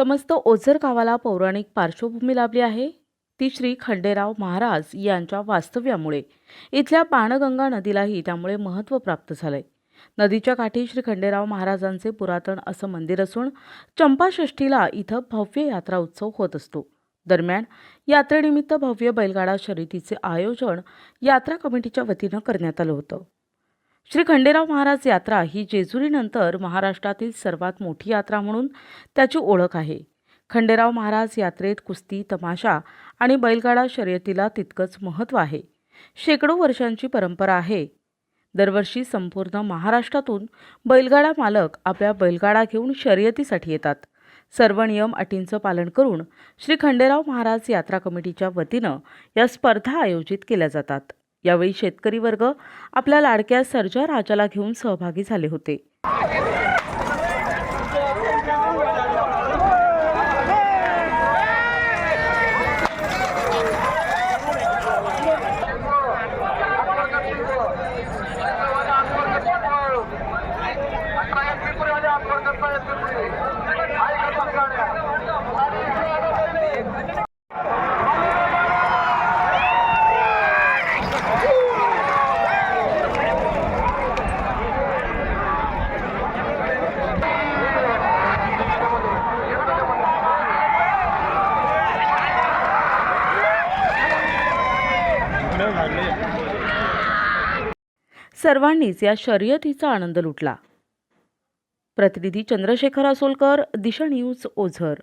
समस्त ओझर गावाला पौराणिक पार्श्वभूमी लाभली आहे. ती श्री खंडेराव महाराज यांच्या वास्तव्यामुळे. इथल्या बाणगंगा नदीलाही त्यामुळे महत्त्व प्राप्त झालंय. नदीच्या काठी श्री खंडेराव महाराजांचे पुरातन असं मंदिर असून चंपाषष्ठीला इथं भव्य यात्रा उत्सव होत असतो. दरम्यान यात्रेनिमित्त भव्य बैलगाडा शर्यतीचे आयोजन यात्रा कमिटीच्या वतीनं करण्यात आलं होतं. श्री खंडेराव महाराज यात्रा ही जेजुरीनंतर महाराष्ट्रातील सर्वात मोठी यात्रा म्हणून त्याची ओळख आहे. खंडेराव महाराज यात्रेत कुस्ती तमाशा आणि बैलगाडा शर्यतीला तितकंच महत्त्व आहे. शेकडो वर्षांची परंपरा आहे. दरवर्षी संपूर्ण महाराष्ट्रातून बैलगाडा मालक आपल्या बैलगाडा घेऊन शर्यतीसाठी येतात. सर्व नियम अटींचं पालन करून श्री खंडेराव महाराज यात्रा कमिटीच्या वतीनं या स्पर्धा आयोजित केल्या जातात. यावेळी शेतकरी वर्ग आपल्या लाडक्या सर्जा राजाला घेऊन सहभागी झाले होते. सर्वांनीच या शर्यतीचा आनंद लुटला. प्रतिनिधी चंद्रशेखर असोलकर दिशा न्यूज ओझर.